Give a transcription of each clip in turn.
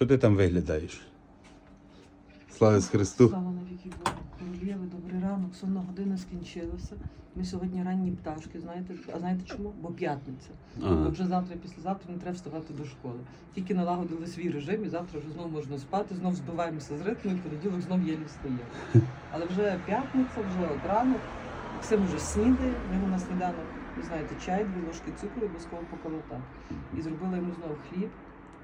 Що ти там виглядаєш? Слава Христу! Слава навіки Богу. Королєви, добрий ранок, сонна година скінчилася. Ми сьогодні ранні пташки, знаєте, а знаєте чому? Бо п'ятниця. Ага. вже завтра, післязавтра не треба вставати до школи. Тільки налагодили свій режим, і завтра вже знову можна спати, знов збиваємося з ритму, і понеділок знов єлі встає. Але вже п'ятниця, вже от ранок. Максим вже снідає, в нього на сніданок, ви знаєте, чай, дві ложки цукру обов'язково поколотав. І зробила йому знову хліб,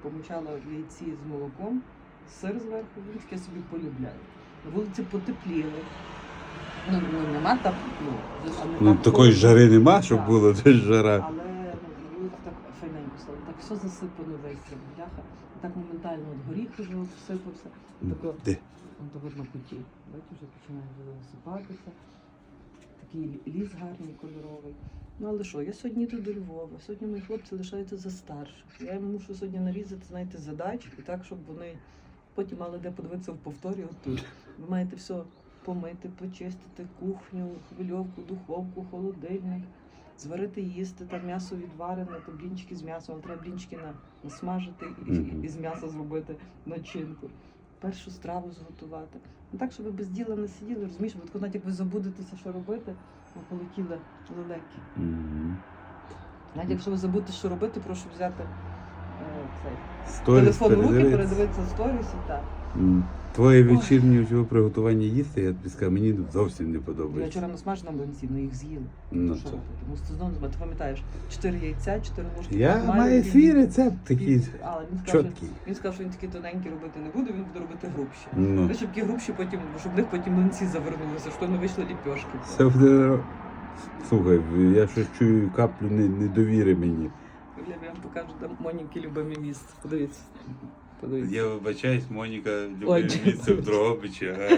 помочала яйці з молоком, сир зверху, він таке собі полюбляє. На вулиці потепліли. Ну, ну нема так, ну, а не Ну так такої холодно. жари нема, щоб Так. було це ж жара. Але ну, вулиця так файненько стало. Так все засипано вистрілом, бляха. Так моментально от горіх вже. Тако, Де? он то видно куті. Бачиш, вже починає вже засипатися. Такий ліс гарний, кольоровий. Ну але що, я сьогодні йду до Львова. Сьогодні мої хлопці лишаються за старших. Я їм мушу сьогодні нарізати, знаєте, задач і так, щоб вони потім мали де подивитися в повторі отут. Ви маєте все помити, почистити кухню, хвильовку, духовку, холодильник, зварити їсти, там м'ясо відварене, то блінчики з м'ясом, але треба блінчики на, насмажити і, Мгм. і з м'яса зробити начинку. Першу страву зготувати. Ну так, щоб ви без діла не сиділи, розумієш, бо навіть як ви забудетеся, що робити, ви полетіли лелеки. Мгм. Навіть якщо ви забудете, що робити, прошу взяти телефон в руки, передивитися. сторіс і так. М. Твоє вечірнє цього приготування їсти, я тобі скажу, мені зовсім не Я подобається. вчора насмажена млинці, але їх з'їли. Ну, Що це. робити? Тому що знову ти пам'ятаєш, 4 яйця, 4 ложки. Я крахмалю, маю пів- свій рецепт пів- такий Але він сказав, що, чіткий. він сказав, що він такі тоненькі робити не буде, він буде робити грубші. Ну, Ну, щоб ті грубші потім, щоб в них потім млинці завернулися, щоб не вийшли ліпьошки. це буде. Слухай, я щось чую каплю не- недовіри мені. Я вам покажу там Моніки любиме місце. Подивіться. Подивіться. Я вибачаюсь, Моніка Ой, любить місце в Дрогобичі, а.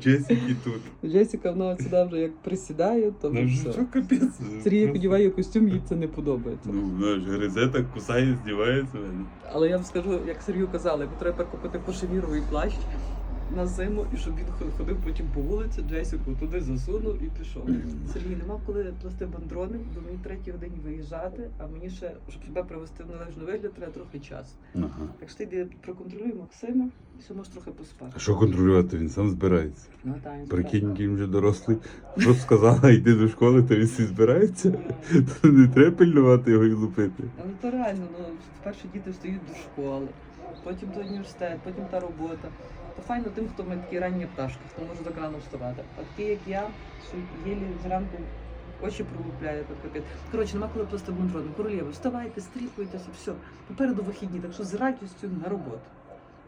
Джесіки тут. Джесіка вона сюди вже як присідає, то Ну вже що капець. Сергій подіває костюм, їй це не подобається. Ну, вона ж гризе так кусає, здівається. Але я вам скажу, як Сергію казали, треба купити пошеміровий плащ на зиму, і щоб він ход- ходив потім по вулиці, Джесіку туди засунув і пішов. Сергій, нема коли плести бандрони, бо мені третій годині виїжджати, а мені ще, щоб себе привести в належний вигляд, треба трохи часу. Ага. Так що ти йди проконтролюй Максима, і все можеш трохи поспати. А що контролювати? Він сам збирається. Ну, та, він Прикинь, він вже дорослий. Просто сказала, йди до школи, то він всі збирається. То не треба пильнувати його і лупити. Ну то реально, ну вперше діти встають до школи, потім до університету, потім та робота. То файно тим, хто ми такі ранні пташки, хто може так рано вставати. А такі, як я, що єлі зранку очі пролупляє то капець. Коротше, нема коли просто бунтрону. Королєва, вставайте, стріпуйтеся, все. Попереду вихідні, так що з радістю на роботу.